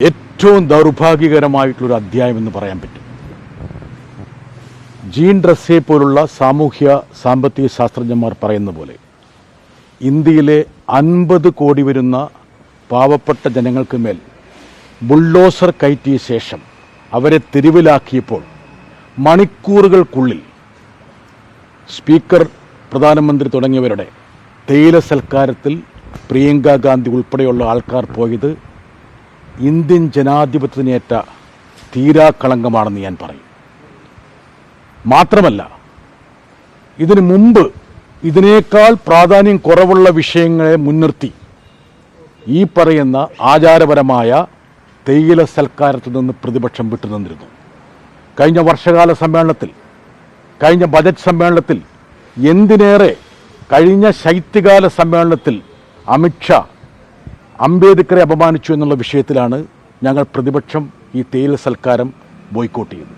ഏറ്റവും ദൗർഭാഗ്യകരമായിട്ടുള്ളൊരു അധ്യായം എന്ന് പറയാൻ പറ്റും. ജീൻ ഡ്രസ്സെ പോലുള്ള സാമൂഹ്യ സാമ്പത്തിക ശാസ്ത്രജ്ഞന്മാർ പറയുന്ന പോലെ ഇന്ത്യയിലെ അൻപത് കോടി വരുന്ന പാവപ്പെട്ട ജനങ്ങൾക്ക് മേൽ ബുൾഡോസർ കയറ്റിയ ശേഷം അവരെ തെരുവിലാക്കിയപ്പോൾ മണിക്കൂറുകൾക്കുള്ളിൽ സ്പീക്കർ പ്രധാനമന്ത്രി തുടങ്ങിയവരുടെ തേയില സൽക്കാരത്തിൽ പ്രിയങ്ക ഗാന്ധി ഉൾപ്പെടെയുള്ള ആൾക്കാർ പോയത് ഇന്ത്യൻ ജനാധിപത്യത്തിനേറ്റ തീരാക്കളങ്കമാണെന്ന് ഞാൻ പറയും. മാത്രമല്ല ഇതിനു മുമ്പ് ഇതിനേക്കാൾ പ്രാധാന്യം കുറവുള്ള വിഷയങ്ങളെ മുൻനിർത്തി ഈ പറയുന്ന ആചാരപരമായ തേയില സൽക്കാരത്തിൽ നിന്ന് പ്രതിപക്ഷം വിട്ടുനിന്നിരുന്നു കഴിഞ്ഞ വർഷകാല സമ്മേളനത്തിൽ കഴിഞ്ഞ ബജറ്റ് സമ്മേളനത്തിൽ എന്തിനേറെ കഴിഞ്ഞ ശൈത്യകാല സമ്മേളനത്തിൽ അമിത്ഷാ അംബേദ്കറെ അപമാനിച്ചു എന്നുള്ള വിഷയത്തിലാണ് ഞങ്ങൾ പ്രതിപക്ഷം ഈ തേയില സൽക്കാരം ബോയ്ക്കോട്ട് ചെയ്തത്